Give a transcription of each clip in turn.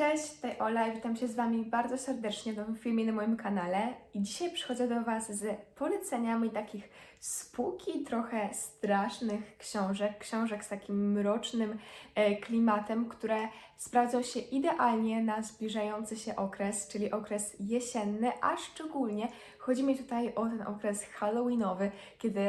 Cześć, tutaj Ola i witam się z Wami bardzo serdecznie w nowym filmie na moim kanale. I dzisiaj przychodzę do Was z poleceniami takich spółki trochę strasznych książek, książek z takim mrocznym e, klimatem, które sprawdzą się idealnie na zbliżający się okres, czyli okres jesienny, a szczególnie chodzi mi tutaj o ten okres halloweenowy, kiedy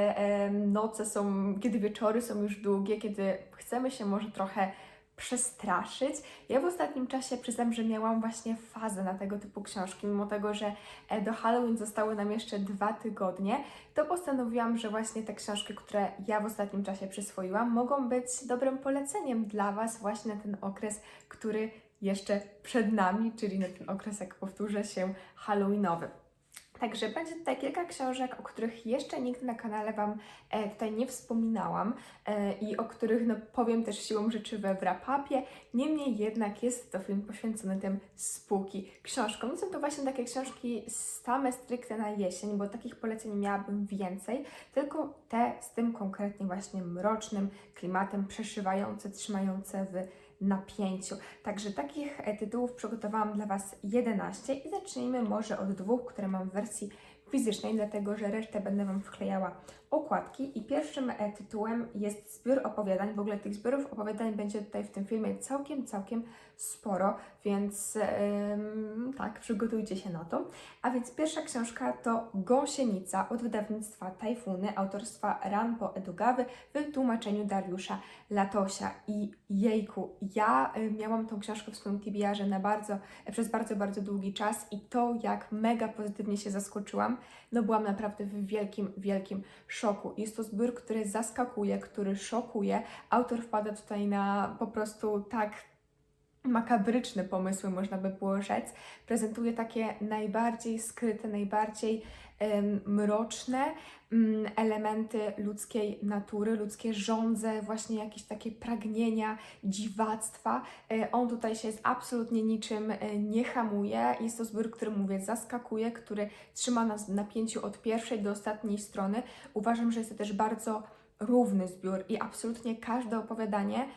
noce są, kiedy wieczory są już długie, kiedy chcemy się może trochę przestraszyć. Ja w ostatnim czasie przyznam, że miałam właśnie fazę na tego typu książki, mimo tego, że e, do Halloween zostały nam jeszcze dwa tygodnie, to postanowiłam, że właśnie te książki, które ja w ostatnim czasie przyswoiłam, mogą być dobrym poleceniem dla Was właśnie na ten okres, który jeszcze przed nami, czyli na ten okres, jak powtórzę się, halloweenowy. Także będzie tutaj kilka książek, o których jeszcze nigdy na kanale Wam e, tutaj nie wspominałam e, i o których no, powiem też siłą rzeczy we wrapapie. Niemniej jednak jest to film poświęcony tym spółki książkom. Są to właśnie takie książki same stricte na jesień, bo takich poleceń miałabym więcej, tylko te z tym konkretnie właśnie mrocznym klimatem, przeszywające, trzymające w napięciu. Także takich e, tytułów przygotowałam dla Was 11 i zacznijmy może od dwóch, które mam w wersji fizycznej, dlatego że resztę będę Wam wklejała okładki. I pierwszym e, tytułem jest zbiór opowiadań. W ogóle tych zbiorów opowiadań będzie tutaj w tym filmie całkiem, całkiem sporo, więc tak, przygotujcie się na to. A więc pierwsza książka to Gąsienica od wydawnictwa Tajfuny, autorstwa Ranpo Edugawy w tłumaczeniu Dariusza Latosia. I jejku, ja y, miałam tą książkę w swoim TBR-ze na bardzo, przez bardzo, bardzo długi czas i to jak mega pozytywnie się zaskoczyłam, no byłam naprawdę w wielkim, wielkim szoku. Jest to zbiór, który zaskakuje, który szokuje. Autor wpada tutaj na po prostu tak makabryczne pomysły, można by było rzec. Prezentuje takie najbardziej skryte, najbardziej mroczne mm, elementy ludzkiej natury, ludzkie żądze, właśnie jakieś takie pragnienia, dziwactwa. E, on tutaj się jest absolutnie niczym e, nie hamuje. Jest to zbiór, który mówię, zaskakuje, który trzyma nas w napięciu od pierwszej do ostatniej strony. Uważam, że jest to też bardzo równy zbiór i absolutnie każde opowiadanie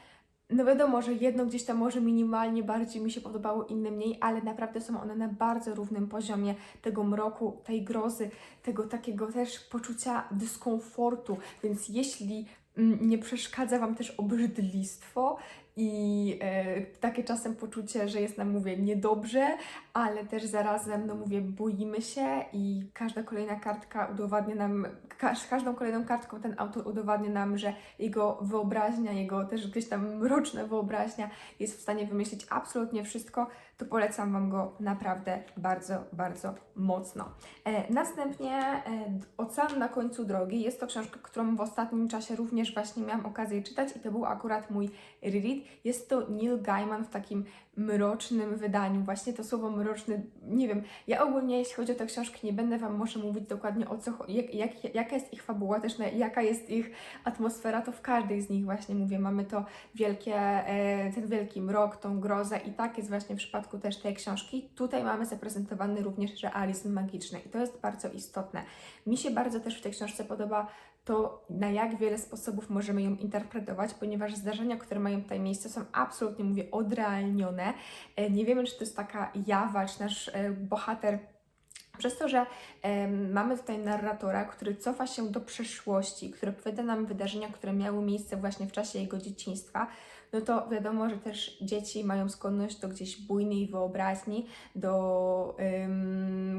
no wiadomo, że jedno gdzieś tam może minimalnie bardziej mi się podobało, inne mniej, ale naprawdę są one na bardzo równym poziomie tego mroku, tej grozy, tego takiego też poczucia dyskomfortu. Więc jeśli mm, nie przeszkadza Wam też obrzydlistwo i e, takie czasem poczucie, że jest nam, mówię, niedobrze, ale też zarazem, no mówię, boimy się i każda kolejna kartka udowadnia nam, z każdą kolejną kartką ten autor udowadnia nam, że jego wyobraźnia, jego też gdzieś tam mroczna wyobraźnia jest w stanie wymyślić absolutnie wszystko, to polecam Wam go naprawdę bardzo, bardzo mocno. E, następnie e, Ocean na końcu drogi. Jest to książka, którą w ostatnim czasie również właśnie miałam okazję czytać i to był akurat mój reread. Jest to Neil Gaiman w takim mrocznym wydaniu. Właśnie to słowo mroczny, nie wiem, ja ogólnie jeśli chodzi o tę książkę, nie będę Wam może mówić dokładnie o co, jak, jak, jaka jest ich fabuła, też na, jaka jest ich atmosfera, to w każdej z nich właśnie mówię, mamy to wielkie, e, ten wielki mrok, tą grozę i tak jest właśnie w przypadku też tej książki. Tutaj mamy zaprezentowany również realizm magiczny i to jest bardzo istotne. Mi się bardzo też w tej książce podoba to na jak wiele sposobów możemy ją interpretować, ponieważ zdarzenia, które mają tutaj miejsce, są absolutnie, mówię, odrealnione. E, Nie wiemy, czy to jest taka jawa, czy nasz e, bohater przez to, że mamy tutaj narratora, który cofa się do przeszłości, który opowiada nam wydarzenia, które miały miejsce właśnie w czasie jego dzieciństwa, no to wiadomo, że też dzieci mają skłonność do gdzieś bujnej wyobraźni, do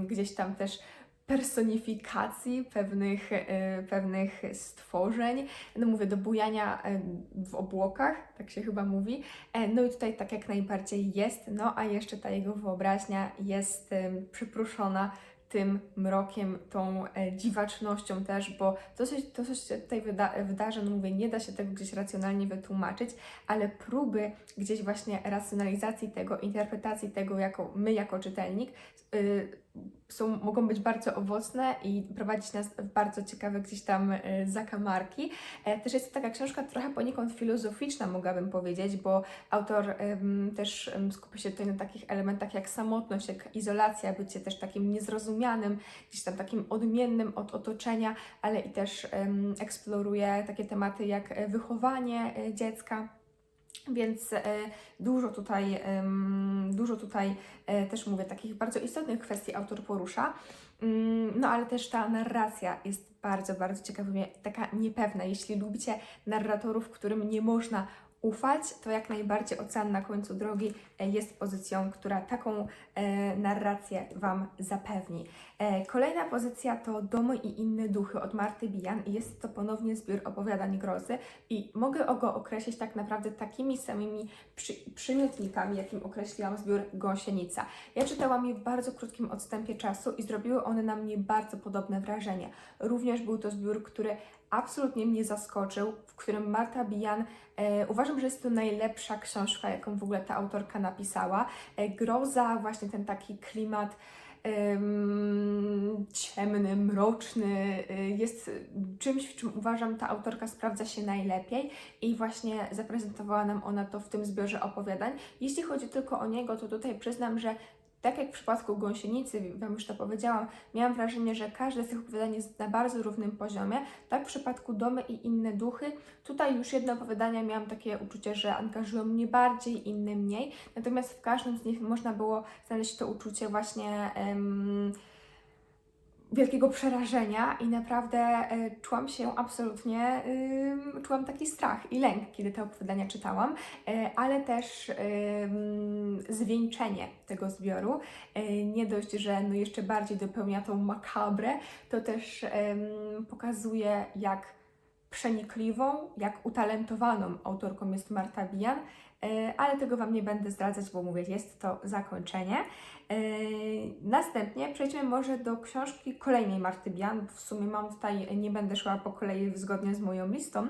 gdzieś tam też personifikacji pewnych, e, pewnych stworzeń, no mówię, do bujania e, w obłokach, tak się chyba mówi. E, No i tutaj tak jak najbardziej jest, no a jeszcze ta jego wyobraźnia jest przypruszona tym mrokiem, tą dziwacznością też, bo to, coś, to, co się tutaj wyda, wydarza, no mówię, nie da się tego gdzieś racjonalnie wytłumaczyć, ale próby gdzieś właśnie racjonalizacji tego, interpretacji tego, jako my, jako czytelnik, y, są, mogą być bardzo owocne i prowadzić nas w bardzo ciekawe gdzieś tam y, zakamarki. E, Też jest to taka książka trochę poniekąd filozoficzna, mogłabym powiedzieć, bo autor też skupia się tutaj na takich elementach jak samotność, jak izolacja, bycie też takim niezrozumianym, gdzieś tam takim odmiennym od otoczenia, ale i też eksploruje takie tematy jak e, wychowanie e, dziecka. Więc e, dużo tutaj, dużo tutaj e, też mówię, takich bardzo istotnych kwestii autor porusza. Mm, No ale też ta narracja jest bardzo, bardzo ciekawa, taka niepewna. Jeśli lubicie narratorów, którym nie można ufać, to jak najbardziej Ocean na końcu drogi e, jest pozycją, która taką e, narrację Wam zapewni. E, kolejna pozycja to Domy i inne duchy od Marty Bijan i jest to ponownie zbiór opowiadań grozy i mogę go określić tak naprawdę takimi samymi przy, przymiotnikami, jakim określiłam zbiór Gąsienica. Ja czytałam je w bardzo krótkim odstępie czasu i zrobiły one na mnie bardzo podobne wrażenie. Również był to zbiór, który absolutnie mnie zaskoczył, w którym Marta Bijan, uważam, że jest to najlepsza książka, jaką w ogóle ta autorka napisała. E, groza, właśnie ten taki klimat em, ciemny, mroczny, y, jest czymś, w czym uważam ta autorka sprawdza się najlepiej i właśnie zaprezentowała nam ona to w tym zbiorze opowiadań. Jeśli chodzi tylko o niego, to tutaj przyznam, że tak jak w przypadku Gąsienicy, Wam już to powiedziałam, miałam wrażenie, że każde z tych opowiadań jest na bardzo równym poziomie. Tak w przypadku Domy i inne duchy, tutaj już jedno opowiadania miałam takie uczucie, że angażują mnie bardziej, inne mniej. Natomiast w każdym z nich można było znaleźć to uczucie właśnie em, wielkiego przerażenia i naprawdę e, czułam się absolutnie, czułam taki strach i lęk, kiedy te opowiadania czytałam, e, ale też zwieńczenie tego zbioru. E, nie dość, że no jeszcze bardziej dopełnia tą makabrę, to też pokazuje, jak przenikliwą, jak utalentowaną autorką jest Marta Bijan, ale tego Wam nie będę zdradzać, bo mówię, jest to zakończenie. E, Następnie przejdźmy może do książki kolejnej Marty Bijan. W sumie mam tutaj, nie będę szła po kolei zgodnie z moją listą,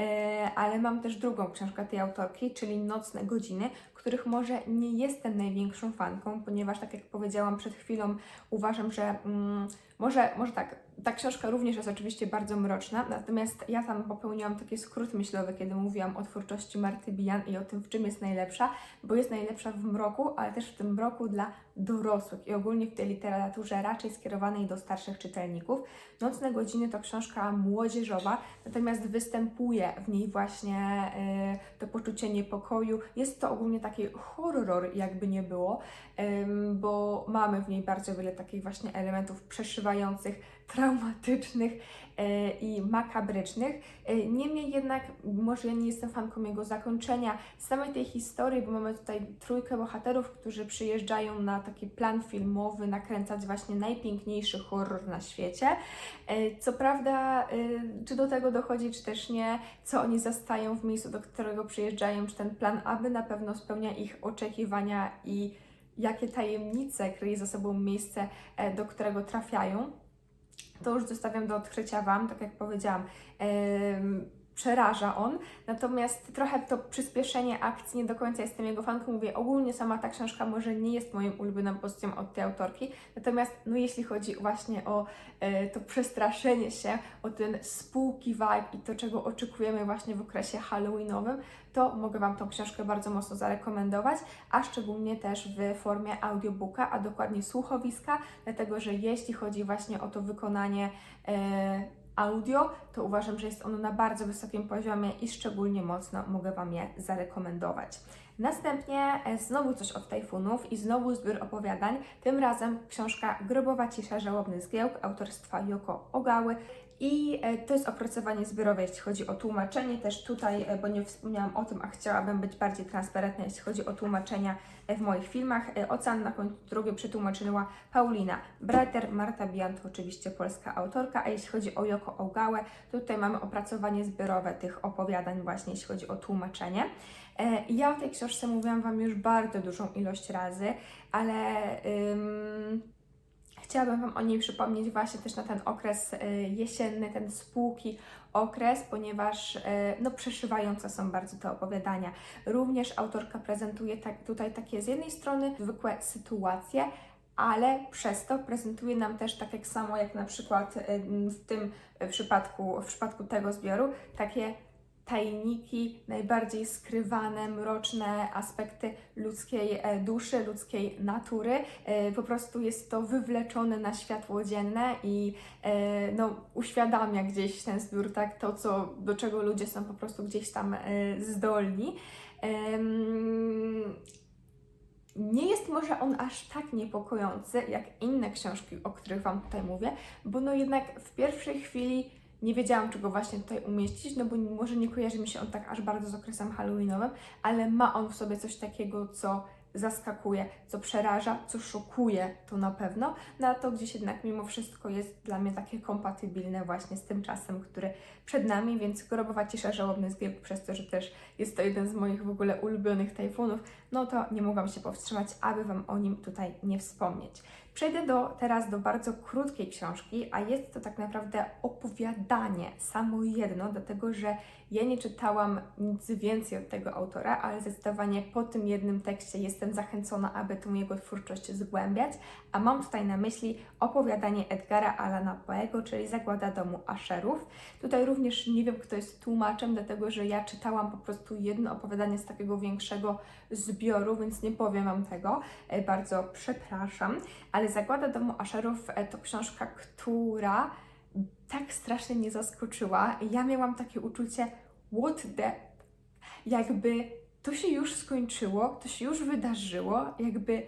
e, ale mam też drugą książkę tej autorki, czyli Nocne Godziny, których może nie jestem największą fanką, ponieważ tak jak powiedziałam przed chwilą, uważam, że mm, może, może tak, ta książka również jest oczywiście bardzo mroczna, natomiast ja tam popełniłam taki skrót myślowy, kiedy mówiłam o twórczości Marty Bijan i o tym, w czym jest najlepsza, bo jest najlepsza w mroku, ale też w tym mroku dla dorosłych i ogólnie w tej literaturze raczej skierowanej do starszych czytelników. Nocne godziny to książka młodzieżowa, natomiast występuje w niej właśnie y, to poczucie niepokoju. Jest to ogólnie taki horror, jakby nie było, ym, bo mamy w niej bardzo wiele takich właśnie elementów przeszywających, traumatycznych e, i makabrycznych. E, Niemniej jednak, może ja nie jestem fanką jego zakończenia, samej tej historii, bo mamy tutaj trójkę bohaterów, którzy przyjeżdżają na taki plan filmowy, nakręcać właśnie najpiękniejszy horror na świecie. E, Co prawda, czy do tego dochodzi, czy też nie, co oni zastają w miejscu, do którego przyjeżdżają, czy ten plan aby na pewno spełnia ich oczekiwania i jakie tajemnice kryje za sobą miejsce, do którego trafiają to już zostawiam do odkrycia Wam, tak jak powiedziałam. em, przeraża on, natomiast trochę to przyspieszenie akcji, nie do końca jestem jego fanką, mówię ogólnie sama ta książka może nie jest moją ulubioną pozycją od tej autorki, natomiast no jeśli chodzi właśnie o e, to przestraszenie się, o ten spółki vibe i to, czego oczekujemy właśnie w okresie halloweenowym, to mogę Wam tą książkę bardzo mocno zarekomendować, a szczególnie też w formie audiobooka, a dokładnie słuchowiska, dlatego że jeśli chodzi właśnie o to wykonanie e, audio, to uważam, że jest ono na bardzo wysokim poziomie i szczególnie mocno mogę Wam je zarekomendować. Następnie e, znowu coś od tajfunów i znowu zbiór opowiadań, tym razem książka Grobowa cisza, żałobny zgiełk autorstwa Yoko Ogały i e, to jest opracowanie zbiorowe, jeśli chodzi o tłumaczenie. Też tutaj, e, bo nie wspomniałam o tym, a chciałabym być bardziej transparentna, jeśli chodzi o tłumaczenia e, w moich filmach. Ocean na końcu drugie przetłumaczyła Paulina Breiter, Marta Bian to oczywiście polska autorka, a jeśli chodzi o Yoko Ogałę, tutaj mamy opracowanie zbiorowe tych opowiadań właśnie, jeśli chodzi o tłumaczenie. Ja o tej książce mówiłam Wam już bardzo dużą ilość razy, ale... Chciałabym Wam o niej przypomnieć właśnie też na ten okres e, jesienny, ten spółki okres, ponieważ e, no, przeszywające są bardzo te opowiadania. Również autorka prezentuje tak, tutaj takie z jednej strony zwykłe sytuacje, ale przez to prezentuje nam też tak jak samo jak na przykład e, w tym przypadku, w przypadku tego zbioru, takie tajniki, najbardziej skrywane, mroczne aspekty ludzkiej e, duszy, ludzkiej natury. E, Po prostu jest to wywleczone na światło dzienne i e, no, uświadamia gdzieś ten zbiór, tak, to co, do czego ludzie są po prostu gdzieś tam zdolni. Nie jest może on aż tak niepokojący jak inne książki, o których Wam tutaj mówię, bo no jednak w pierwszej chwili nie wiedziałam, czy go właśnie tutaj umieścić, no bo może nie kojarzy mi się on tak aż bardzo z okresem halloweenowym, ale ma on w sobie coś takiego, co zaskakuje, co przeraża, co szokuje, to na pewno, no a to gdzieś jednak mimo wszystko jest dla mnie takie kompatybilne właśnie z tym czasem, który przed nami, więc Grobowa Cisza, Żałobny Zbieg, przez to, że też jest to jeden z moich w ogóle ulubionych tajfunów, no to nie mogłam się powstrzymać, aby Wam o nim tutaj nie wspomnieć. Przejdę do, teraz do bardzo krótkiej książki, a jest to tak naprawdę opowiadanie, samo jedno, dlatego że ja nie czytałam nic więcej od tego autora, ale zdecydowanie po tym jednym tekście jestem zachęcona, aby tą jego twórczość zgłębiać, a mam tutaj na myśli opowiadanie Edgara Alana Poego, czyli Zagłada domu Asherów. Tutaj również nie wiem, kto jest tłumaczem, dlatego że ja czytałam po prostu jedno opowiadanie z takiego większego zbioru, więc nie powiem Wam tego, e, bardzo przepraszam, ale Zagłada domu Asherów e, to książka, która tak strasznie mnie zaskoczyła. Ja miałam takie uczucie, what the... Jakby to się już skończyło, to się już wydarzyło, jakby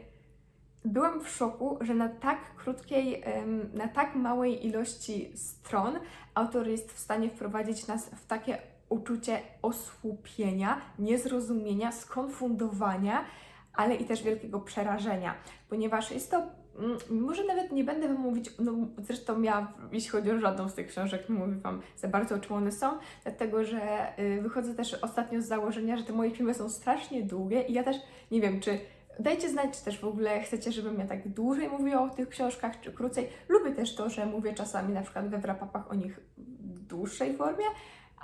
byłam w szoku, że na tak krótkiej, na tak małej ilości stron autor jest w stanie wprowadzić nas w takie uczucie osłupienia, niezrozumienia, skonfundowania, ale i też wielkiego przerażenia, ponieważ jest to Mm, Może nawet nie będę Wam mówić, no zresztą ja, jeśli chodzi o żadną z tych książek, nie mówię Wam za bardzo, o czym one są, dlatego że y, wychodzę też ostatnio z założenia, że te moje filmy są strasznie długie i ja też nie wiem, czy dajcie znać, czy też w ogóle chcecie, żebym ja tak dłużej mówiła o tych książkach, czy krócej. Lubię też to, że mówię czasami na przykład we wrapapach o nich w dłuższej formie,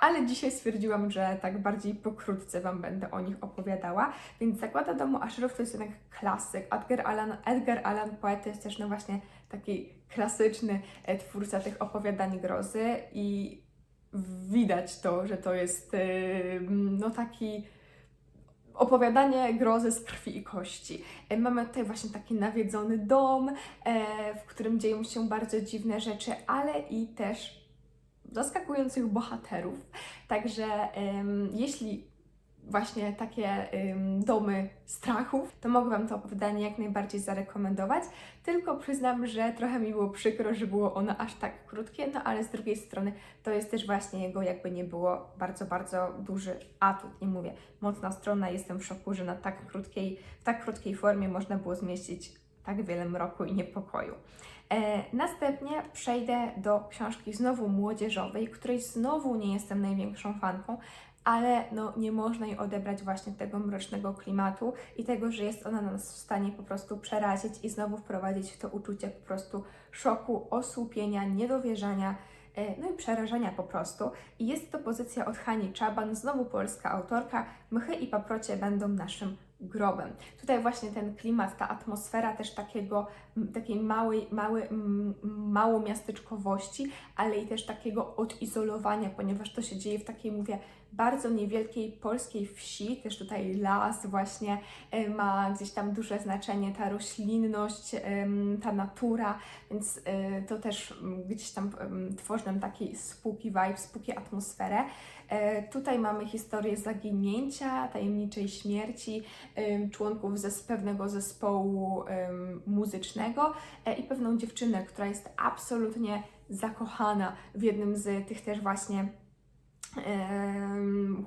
ale dzisiaj stwierdziłam, że tak bardziej pokrótce Wam będę o nich opowiadała. Więc Zakłada domu Asherów to jest jednak klasyk. Edgar Allan, Edgar Allan Poe to jest też no właśnie taki klasyczny e, twórca tych opowiadań grozy i widać to, że to jest e, no taki opowiadanie grozy z krwi i kości. E, Mamy tutaj właśnie taki nawiedzony dom, w którym dzieją się bardzo dziwne rzeczy, ale i też zaskakujących bohaterów. Także jeśli właśnie takie domy strachów, to mogę Wam to opowiadanie jak najbardziej zarekomendować. Tylko przyznam, że trochę mi było przykro, że było ono aż tak krótkie, no ale z drugiej strony to jest też właśnie jego, jakby nie było, bardzo, bardzo duży atut. Nie mówię, mocna strona, jestem w szoku, że na tak krótkiej, w tak krótkiej formie można było zmieścić tak wiele mroku i niepokoju. E, następnie przejdę do książki znowu młodzieżowej, której znowu nie jestem największą fanką, ale no, nie można jej odebrać właśnie tego mrocznego klimatu i tego, że jest ona nas w stanie po prostu przerazić i znowu wprowadzić w to uczucie po prostu szoku, osłupienia, niedowierzania, e, no i przerażenia po prostu. I jest to pozycja od Hani Czaban, znowu polska autorka. Mchy i paprocie będą naszym grobem. Tutaj właśnie ten klimat, ta atmosfera też takiego, takiej małej, małej, m, małomiasteczkowości, ale i też takiego odizolowania, ponieważ to się dzieje w takiej, mówię, bardzo niewielkiej polskiej wsi, też tutaj las właśnie e, ma gdzieś tam duże znaczenie, ta roślinność, ta natura, więc e, to też gdzieś tam tworzy nam taki spooky vibe, spooky atmosferę. E, Tutaj mamy historię zaginięcia, tajemniczej śmierci członków zes pewnego zespołu muzycznego e, i pewną dziewczynę, która jest absolutnie zakochana w jednym z tych też właśnie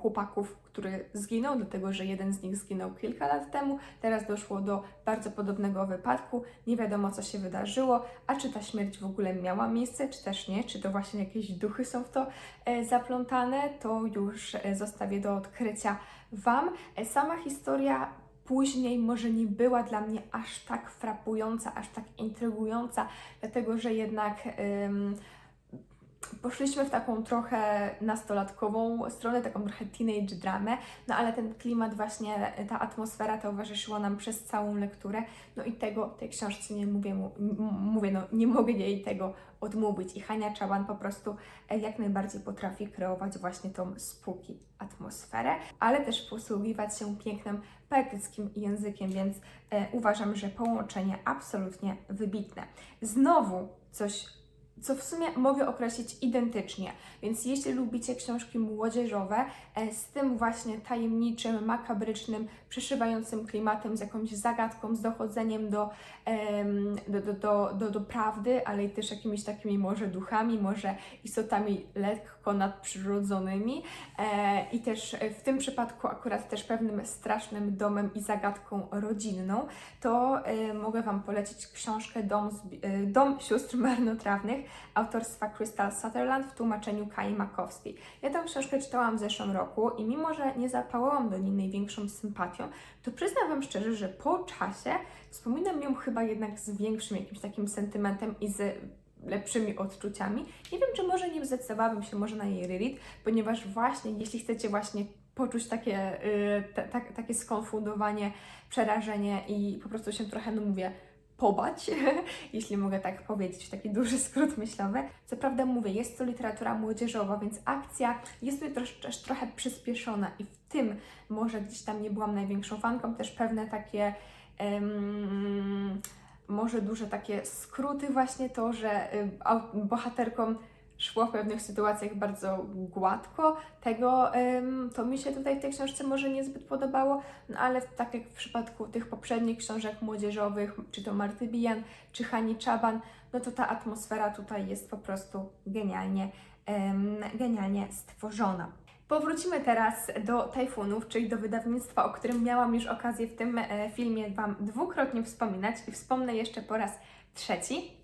chłopaków, który zginął, dlatego że jeden z nich zginął kilka lat temu. Teraz doszło do bardzo podobnego wypadku. Nie wiadomo, co się wydarzyło, a czy ta śmierć w ogóle miała miejsce, czy też nie, czy to właśnie jakieś duchy są w to e, zaplątane, to już e, zostawię do odkrycia Wam. E, sama historia później może nie była dla mnie aż tak frapująca, aż tak intrygująca, dlatego że jednak. Poszliśmy w taką trochę nastolatkową stronę, taką trochę teenage dramę, no ale ten klimat właśnie, ta atmosfera towarzyszyła nam przez całą lekturę, no i tego tej książce nie mówię, mówię no nie mogę jej tego odmówić i Hania Czaban po prostu e, jak najbardziej potrafi kreować właśnie tą spóki atmosferę, ale też posługiwać się pięknym poetyckim językiem, więc e, uważam, że połączenie absolutnie wybitne. Znowu coś co w sumie mogę określić identycznie. Więc jeśli lubicie książki młodzieżowe e, z tym właśnie tajemniczym, makabrycznym, przeszywającym klimatem, z jakąś zagadką, z dochodzeniem do, do, do, do, do, prawdy, ale i też jakimiś takimi może duchami, może istotami lekko nadprzyrodzonymi e, i też w tym przypadku akurat też pewnym strasznym domem i zagadką rodzinną, to e, mogę Wam polecić książkę Dom, Dom Sióstr Marnotrawnych autorstwa Crystal Sutherland w tłumaczeniu Kai Makowskiej. Ja tę książkę czytałam w zeszłym roku i mimo, że nie zapałałam do niej największą sympatią, to przyznam Wam szczerze, że po czasie wspominam ją chyba jednak z większym jakimś takim sentymentem i z lepszymi odczuciami. Nie wiem, czy może nie zdecydowałabym się może na jej reread, ponieważ właśnie jeśli chcecie właśnie poczuć takie, y, ta, ta, takie skonfundowanie, przerażenie i po prostu się trochę, no mówię, pobać, jeśli mogę tak powiedzieć, taki duży skrót myślowy. Co prawda mówię, jest to literatura młodzieżowa, więc akcja jest tutaj też, też trochę przyspieszona i w tym może gdzieś tam nie byłam największą fanką, też pewne takie em, może duże takie skróty właśnie to, że y, bohaterkom szło w pewnych sytuacjach bardzo gładko. Tego to mi się tutaj w tej książce może niezbyt podobało, no ale tak jak w przypadku tych poprzednich książek młodzieżowych, czy to Marty Bijan, czy Hani Czaban, no to ta atmosfera tutaj jest po prostu genialnie, genialnie stworzona. Powrócimy teraz do tajfunów, czyli do wydawnictwa, o którym miałam już okazję w tym e, filmie Wam dwukrotnie wspominać i wspomnę jeszcze po raz trzeci.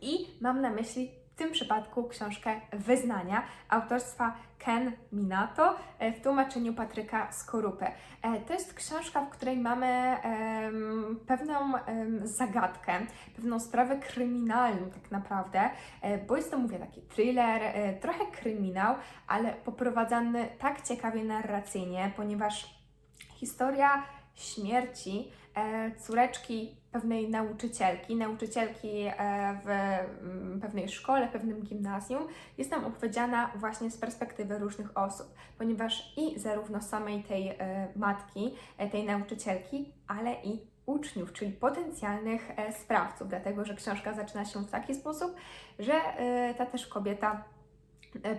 I mam na myśli tym przypadku książkę Wyznania autorstwa Ken Minato e, w tłumaczeniu Patryka Skorupy. E, To jest książka, w której mamy pewną zagadkę, pewną sprawę kryminalną tak naprawdę, e, bo jest to, mówię, taki thriller, trochę kryminał, ale poprowadzany tak ciekawie narracyjnie, ponieważ historia śmierci córeczki pewnej nauczycielki, nauczycielki e, w mm, pewnej szkole, pewnym gimnazjum, jest nam opowiedziana właśnie z perspektywy różnych osób, ponieważ i zarówno samej tej e, matki, e, tej nauczycielki, ale i uczniów, czyli potencjalnych e, sprawców, dlatego że książka zaczyna się w taki sposób, że e, ta też kobieta e,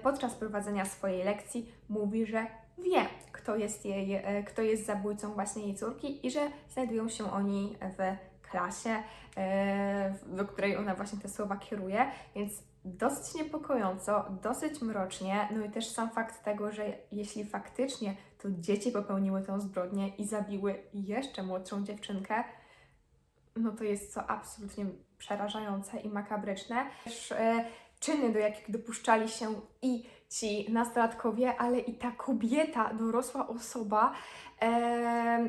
podczas prowadzenia swojej lekcji mówi, że wie, kto jest jej, e, kto jest zabójcą właśnie jej córki i że znajdują się oni w klasie, e, do której ona właśnie te słowa kieruje, więc dosyć niepokojąco, dosyć mrocznie, no i też sam fakt tego, że jeśli faktycznie to dzieci popełniły tę zbrodnię i zabiły jeszcze młodszą dziewczynkę, no to jest to absolutnie przerażające i makabryczne. Też e, czyny, do jakich dopuszczali się i ci nastolatkowie, ale i ta kobieta, dorosła osoba,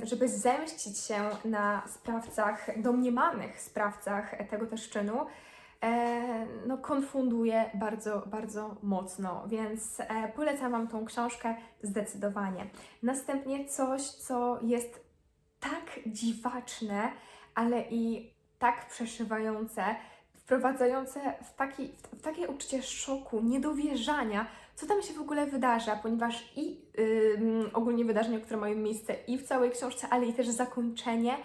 żeby zemścić się na sprawcach, domniemanych sprawcach tego też czynu, no konfunduje bardzo, bardzo mocno, więc e, polecam Wam tą książkę zdecydowanie. Następnie coś, co jest tak dziwaczne, ale i tak przeszywające, wprowadzające w, taki, w takie uczucie szoku, niedowierzania, co tam się w ogóle wydarza, ponieważ i ym, ogólnie wydarzenia, które mają miejsce i w całej książce, ale i też zakończenie.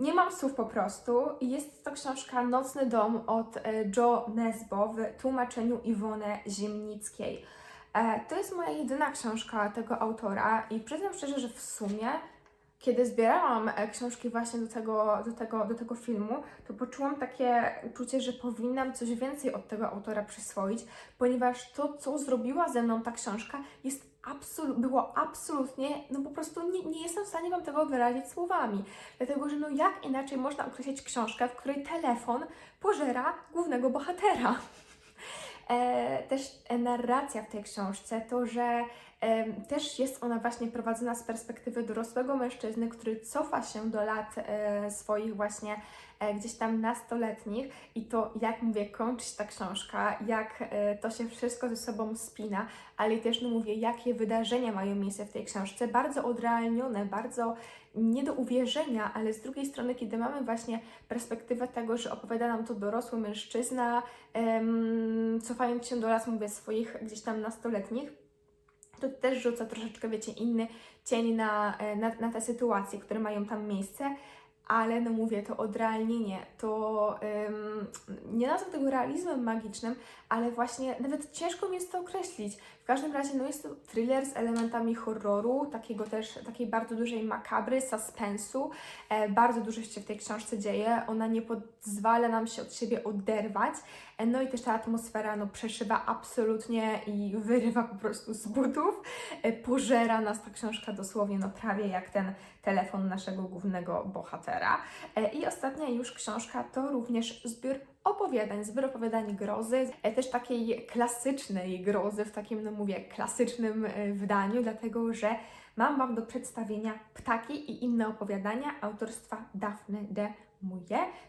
Nie mam słów po prostu. Jest to książka Nocny Dom od e, Joe Nesbo w tłumaczeniu Iwony Ziemnickiej. E, To jest moja jedyna książka tego autora i przyznam szczerze, że w sumie kiedy zbierałam e, książki właśnie do tego, do, tego, do tego filmu, to poczułam takie uczucie, że powinnam coś więcej od tego autora przyswoić, ponieważ to, co zrobiła ze mną ta książka, jest absolu- było absolutnie, no po prostu nie, nie jestem w stanie Wam tego wyrazić słowami. Dlatego, że no jak inaczej można określić książkę, w której telefon pożera głównego bohatera. E, też narracja w tej książce, to, że też jest ona właśnie prowadzona z perspektywy dorosłego mężczyzny, który cofa się do lat e, swoich właśnie e, gdzieś tam nastoletnich. I to, jak mówię, kończy się ta książka, jak e, to się wszystko ze sobą spina, ale też, no mówię, jakie wydarzenia mają miejsce w tej książce, bardzo odrealnione, bardzo nie do uwierzenia, ale z drugiej strony, kiedy mamy właśnie perspektywę tego, że opowiada nam to dorosły mężczyzna, cofając się do lat, mówię, swoich gdzieś tam nastoletnich, to też rzuca troszeczkę, wiecie, inny cień na, e, na, na te sytuacje, które mają tam miejsce, ale no mówię, to odrealnienie, to ym, nie nazwę tego realizmem magicznym, ale właśnie nawet ciężko mi jest to określić. Każdym razie no jest to thriller z elementami horroru, takiego też, takiej bardzo dużej makabry, suspensu. E, bardzo dużo się w tej książce dzieje, ona nie pozwala nam się od siebie oderwać. E, no i też ta atmosfera no, przeszywa absolutnie i wyrywa po prostu z butów. E, pożera nas ta książka dosłownie, no prawie jak ten telefon naszego głównego bohatera. E, I ostatnia już książka to również zbiór opowiadań, zbiór opowiadań grozy, e, też takiej klasycznej grozy, w takim, no mówię, klasycznym e, wydaniu, dlatego że mam Wam do przedstawienia Ptaki i inne opowiadania autorstwa Daphne de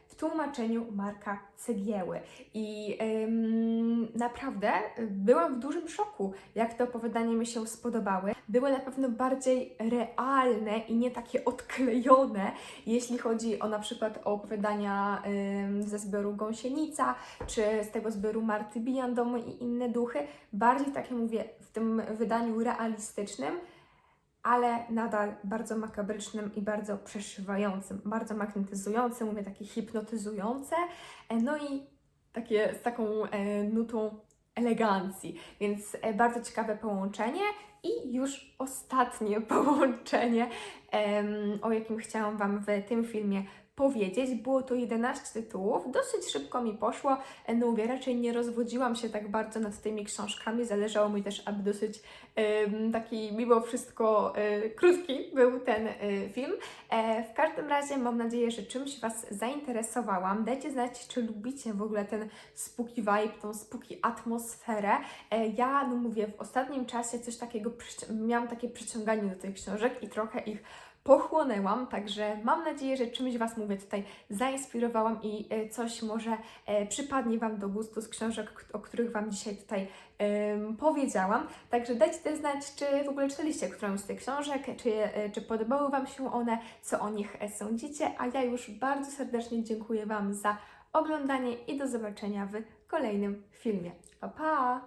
w tłumaczeniu Marka Cegieły. I ym, naprawdę byłam w dużym szoku, jak te opowiadania mi się spodobały. Były na pewno bardziej realne i nie takie odklejone, jeśli chodzi o na przykład o opowiadania ym, ze zbioru Gąsienica, czy z tego zbioru Marty Bijan, Domy i inne duchy. Bardziej, tak jak mówię, w tym wydaniu realistycznym, ale nadal bardzo makabrycznym i bardzo przeszywającym, bardzo magnetyzującym, mówię takie hipnotyzujące, e, no i takie z taką e, nutą elegancji, więc e, bardzo ciekawe połączenie i już ostatnie połączenie, o jakim chciałam Wam w tym filmie powiedzieć. Było to 11 tytułów, dosyć szybko mi poszło. E, No mówię, raczej nie rozwodziłam się tak bardzo nad tymi książkami. Zależało mi też, aby dosyć em, taki mimo wszystko e, krótki był ten e, film. E, w każdym razie mam nadzieję, że czymś Was zainteresowałam. Dajcie znać, czy lubicie w ogóle ten spooky vibe, tą spooky atmosferę. E, ja, no mówię, w ostatnim czasie coś takiego, miałam takie przyciąganie do tych książek i trochę ich pochłonęłam, także mam nadzieję, że czymś Was, mówię, tutaj zainspirowałam i e, coś może e, przypadnie Wam do gustu z książek, o których Wam dzisiaj tutaj powiedziałam. Także dajcie też znać, czy w ogóle czytaliście którąś z tych książek, czy, e, czy podobały Wam się one, co o nich sądzicie, a ja już bardzo serdecznie dziękuję Wam za oglądanie i do zobaczenia w kolejnym filmie. Pa, pa!